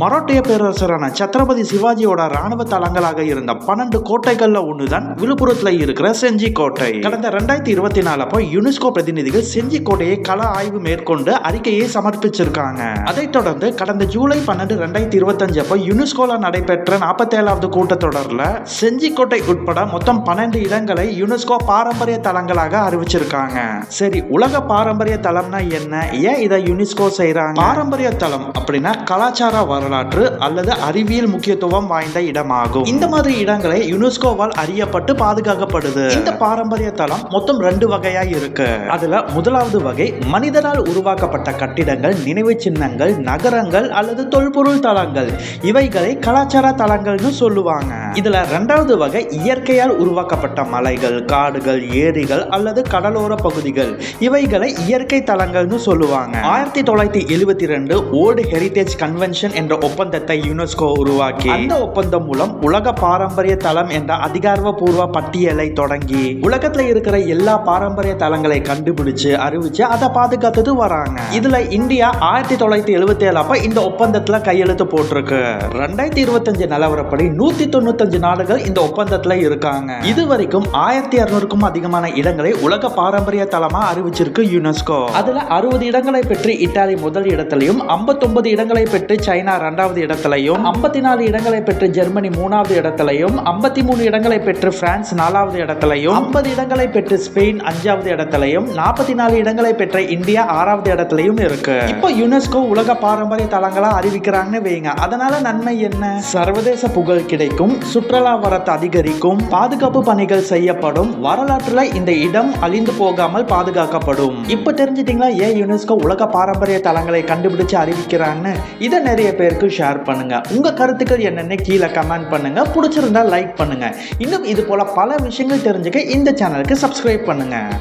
மராட்டிய பேரரசரான சத்ரபதி சிவாஜியோட ராணுவ தளங்களாக இருந்த பன்னெண்டு கோட்டைகள்ல ஒண்ணுதான் விழுப்புரத்துல இருக்கிற செஞ்சி கோட்டை. கடந்த ரெண்டாயிரத்தி இருபத்தி நாலு அப்போ யுனெஸ்கோ பிரதிநிதிகள் செஞ்சி கோட்டையை கள ஆய்வு மேற்கொண்டு அறிக்கையை சமர்ப்பிச்சிருக்காங்க. அதைத் தொடர்ந்து கடந்த ஜூலை பன்னெண்டு ரெண்டாயிரத்தி இருபத்தஞ்சு அப்போ யுனெஸ்கோல நடைபெற்ற நாற்பத்தேழாவது கூட்டத்தொடர்ல செஞ்சி கோட்டை உட்பட மொத்தம் பன்னெண்டு இடங்களை யுனெஸ்கோ பாரம்பரிய தலங்களாக அறிவிச்சிருக்காங்க. சரி உலக பாரம்பரிய தளம்னா என்ன? ஏன் இதை யுனெஸ்கோ செய்யறாங்க பாரம்பரிய தலம் அப்படின்னா கலாச்சார வரலாற்று அல்லது அறிவியல் முக்கியத்துவம் வாய்ந்த இடமாகும். இந்த மாதிரி இடங்களை யுனெஸ்கோவால் அறியப்பட்டு பாதுகாக்கப்படுது. இந்த பாரம்பரிய தளம் மொத்தம் ரெண்டு வகையா இருக்கு. அதுல முதலாவது வகை மனிதனால் உருவாக்கப்பட்ட கட்டிடங்கள் நினைவு சின்னங்கள் நகரங்கள் அல்லது தொல்பொருள் தலங்கள் இவைகளை கலாச்சார தளங்கள்னு சொல்லுவாங்க. இதுல ரெண்டாவது வகை இயற்கையால் உருவாக்கப்பட்ட மலைகள் காடுகள் ஏரிகள் அல்லது கடலோர பகுதிகள். இவைகளை இயற்கை தலங்கள்னு சொல்லுவாங்க. ஆயிரத்தி தொள்ளாயிரத்தி எழுபத்தி ரெண்டு ஓல்டு ஹெரிடேஜ் கன்வென்ஷன் என்ற ஒப்பந்தத்தை யுனெஸ்கோ உருவாக்கி. அந்த ஒப்பந்தம் மூலம் உலக பாரம்பரிய தளம் என்ற அதிகாரப்பூர்வ பட்டியலை தொடங்கி உலகத்துல இருக்கிற எல்லா பாரம்பரிய தலங்களை கண்டுபிடிச்சு அறிவிச்சு அதை பாதுகாத்துட்டு வராங்க. இதுல இந்தியா ஆயிரத்தி தொள்ளாயிரத்தி எழுபத்தி ஏழு அப்ப இந்த ஒப்பந்தத்துல கையெழுத்து போட்டிருக்கு. ரெண்டாயிரத்தி இருபத்தஞ்சு நிலவரப்படி நூத்தி தொண்ணூத்தஞ்சு நாடுகள் இந்த ஒப்பந்தத்துல இருக்காங்க. இது வரைக்கும் ஆயிரத்தி அறுநூறுக்கும் அதிகமான இடங்களை உலக பாரம்பரிய தலமா அறிவிச்சிருக்கு யுனெஸ்கோ. அதுல அறுபது இடங்களை பெற்று இத்தாலி முதல் இடத்திலையும் 59 இடங்களை பெற்று சைனா இரண்டாவது இடத்திலையும் 54 இடங்களை பெற்று ஜெர்மனி மூணாவது இடத்திலையும் 53 இடங்களை பெற்று பிரான்ஸ் நாலாவது இடத்திலையும் 50 இடங்களை பெற்று ஸ்பெயின் அஞ்சாவது இடத்திலையும் 44 இடங்களை பெற்ற இந்தியா ஆறாவது இடத்திலையும் இருக்கு. இப்போ யுனெஸ்கோ உலக பாரம்பரிய தலங்களா அறிவிக்கிறாங்கன்னு வைங்க. அதனால நன்மை என்ன? சர்வதேச புகழ் கிடைக்கும் சுற்றுலா வரத்து அதிகரிக்கும் பாதுகாப்பு பணிகள் செய்யப்படும் வரலாற்றுல இந்த இடம் அழிந்து போகாமல் பாதுகாக்கப்படும். இப்ப தெரிஞ்சிட்டீங்களா ஏன் யுனெஸ்கோ உலக பாரம்பரிய தலங்களை கண்டுபிடிச்சு அறிவிக்கிறான்னு இதை நிறைய பேர் பேருக்கு ஷேர் பண்ணுங்க. உங்கள் கருத்துக்கள் என்னென்ன கீழே கமெண்ட் பண்ணுங்க. பிடிச்சிருந்தா லைக் பண்ணுங்க. இன்னும் இது போல் பல விஷயங்கள் தெரிஞ்சுக்க இந்த சேனலுக்கு சப்ஸ்கிரைப் பண்ணுங்கள்